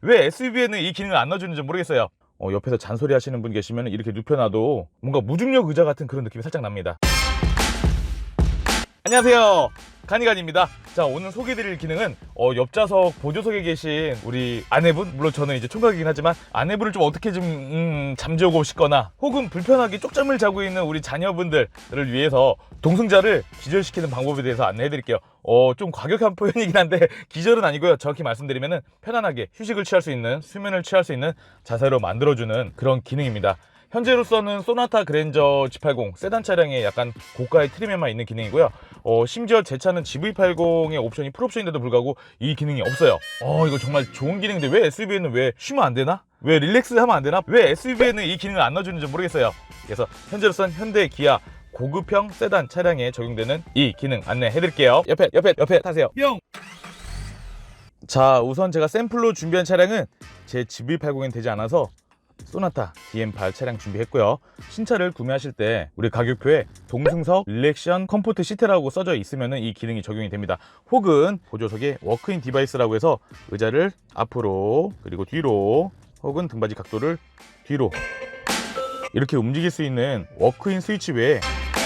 왜 SUV에는 이 기능을 안 넣어주는지 모르겠어요. 어, 옆에서 잔소리 하시는 분 계시면 이렇게 눕혀놔도 뭔가 무중력 의자 같은 그런 느낌이 살짝 납니다. 안녕하세요. 간이간입니다. 자, 오늘 소개해드릴 기능은 어, 옆좌석 보조석에 계신 우리 아내분, 물론 저는 이제 총각이긴 하지만 아내분을 좀 어떻게 좀 음, 잠재우고 싶거나 혹은 불편하게 쪽잠을 자고 있는 우리 자녀분들을 위해서 동승자를 기절시키는 방법에 대해서 안내해드릴게요. 어, 좀 과격한 표현이긴 한데 기절은 아니고요. 정확히 말씀드리면은 편안하게 휴식을 취할 수 있는 수면을 취할 수 있는 자세로 만들어주는 그런 기능입니다. 현재로서는 소나타 그랜저 G80 세단 차량의 약간 고가의 트림에만 있는 기능이고요. 어, 심지어 제 차는 GV80의 옵션이 풀옵션인데도 불구하고 이 기능이 없어요. 어, 이거 정말 좋은 기능인데 왜 SUV에는 왜 쉬면 안 되나? 왜 릴렉스 하면 안 되나? 왜 SUV에는 이 기능을 안 넣어주는지 모르겠어요. 그래서 현재로선 현대 기아 고급형 세단 차량에 적용되는 이 기능 안내해드릴게요. 옆에, 옆에, 옆에 타세요. 뿅! 자, 우선 제가 샘플로 준비한 차량은 제 GV80엔 되지 않아서 소나타 DM8 차량 준비했고요. 신차를 구매하실 때 우리 가격표에 동승석 릴렉션 컴포트 시트라고 써져 있으면 이 기능이 적용이 됩니다. 혹은 보조석에 워크인 디바이스라고 해서 의자를 앞으로 그리고 뒤로 혹은 등받이 각도를 뒤로 이렇게 움직일 수 있는 워크인 스위치 외에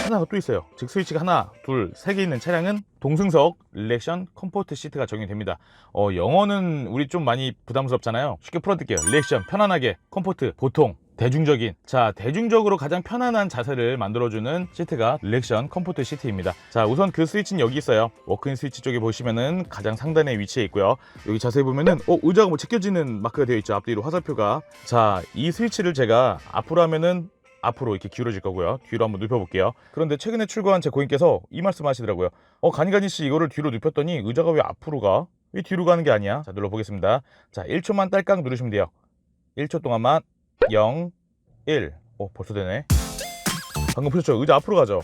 하나가 또 있어요. 즉 스위치가 하나, 둘, 세 개 있는 차량은 동승석 릴렉션 컴포트 시트가 적용이 됩니다. 어, 영어는 우리 좀 많이 부담스럽잖아요. 쉽게 풀어드릴게요. 릴렉션 편안하게, 컴포트 보통, 대중적인 자 대중적으로 가장 편안한 자세를 만들어주는 시트가 릴렉션 컴포트 시트입니다 자 우선 그 스위치는 여기 있어요 워크인 스위치 쪽에 보시면은 가장 상단에 위치해 있고요 여기 자세히 보면은 어 의자가 뭐 제껴지는 마크가 되어 있죠 앞뒤로 화살표가 자 이 스위치를 제가 앞으로 하면은 앞으로 이렇게 기울어질 거고요. 뒤로 한번 눕혀볼게요. 그런데 최근에 출고한 제 고객께서 이 말씀 하시더라고요. 어, 가니가니 씨 이거를 뒤로 눕혔더니 의자가 왜 앞으로 가? 왜 뒤로 가는 게 아니야? 자, 눌러보겠습니다. 자, 1초만 딸깍 누르시면 돼요. 1초 동안만 0, 1. 어, 벌써 되네. 방금 보셨죠? 의자 앞으로 가죠?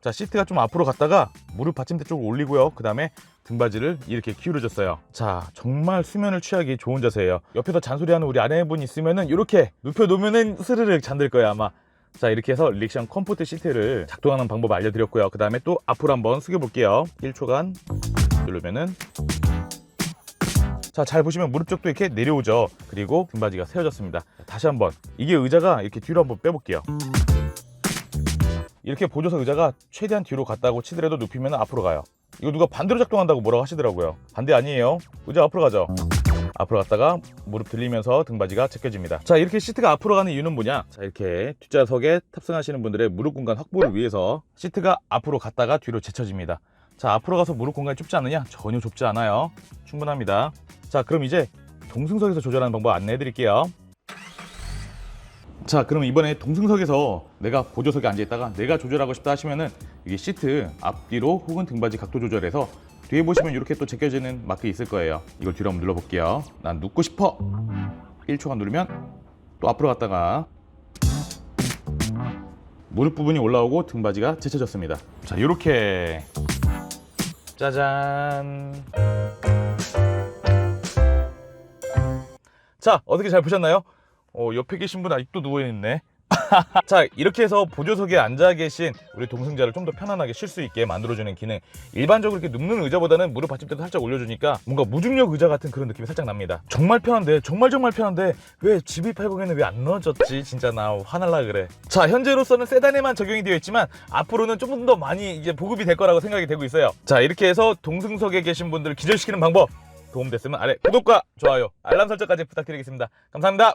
자, 시트가 좀 앞으로 갔다가 무릎 받침대 쪽으로 올리고요. 그 다음에 등받이를 이렇게 기울여줬어요. 자, 정말 수면을 취하기 좋은 자세예요. 옆에서 잔소리하는 우리 아내분 있으면은 이렇게 눕혀 놓으면은 스르륵 잠들 거예요, 아마. 자, 이렇게 해서 릭션 컴포트 시트를 작동하는 방법 알려드렸고요. 그 다음에 또 앞으로 한번 숙여볼게요. 1초간 누르면은 자, 잘 보시면 무릎 쪽도 이렇게 내려오죠. 그리고 등받이가 세워졌습니다. 자, 다시 한번. 이게 의자가 이렇게 뒤로 한번 빼볼게요. 이렇게 보조석 의자가 최대한 뒤로 갔다고 치더라도 눕히면 앞으로 가요. 이거 누가 반대로 작동한다고 뭐라고 하시더라고요. 반대 아니에요. 의자 앞으로 가죠. 앞으로 갔다가 무릎 들리면서 등받이가 제껴집니다. 자, 이렇게 시트가 앞으로 가는 이유는 뭐냐? 자, 이렇게 뒷좌석에 탑승하시는 분들의 무릎 공간 확보를 위해서 시트가 앞으로 갔다가 뒤로 제쳐집니다. 자, 앞으로 가서 무릎 공간이 좁지 않느냐? 전혀 좁지 않아요. 충분합니다. 자, 그럼 이제 동승석에서 조절하는 방법 안내해 드릴게요. 자, 그럼 이번에 동승석에서 내가 보조석에 앉아 있다가 내가 조절하고 싶다 하시면은 이게 시트 앞뒤로 혹은 등받이 각도 조절해서 뒤에 보시면 이렇게 또 제껴지는 마크 있을 거예요. 이걸 뒤로 한번 눌러볼게요. 난 눕고 싶어. 1초간 누르면 또 앞으로 갔다가 무릎 부분이 올라오고 등받이가 제쳐졌습니다. 자, 이렇게 짜잔. 자, 어떻게 잘 보셨나요? 어, 옆에 계신 분 아직도 누워있네. 자, 이렇게 해서 보조석에 앉아 계신 우리 동승자를 좀 더 편안하게 쉴 수 있게 만들어주는 기능. 일반적으로 이렇게 눕는 의자보다는 무릎 받침대도 살짝 올려주니까 뭔가 무중력 의자 같은 그런 느낌이 살짝 납니다. 정말 편한데, 정말 정말 편한데, 왜 GV80에는 왜 안 넣어졌지? 진짜 나 화날라 그래. 자, 현재로서는 세단에만 적용이 되어 있지만, 앞으로는 조금 더 많이 이제 보급이 될 거라고 생각이 되고 있어요. 자, 이렇게 해서 동승석에 계신 분들 기절시키는 방법 도움됐으면 아래 구독과 좋아요, 알람 설정까지 부탁드리겠습니다. 감사합니다.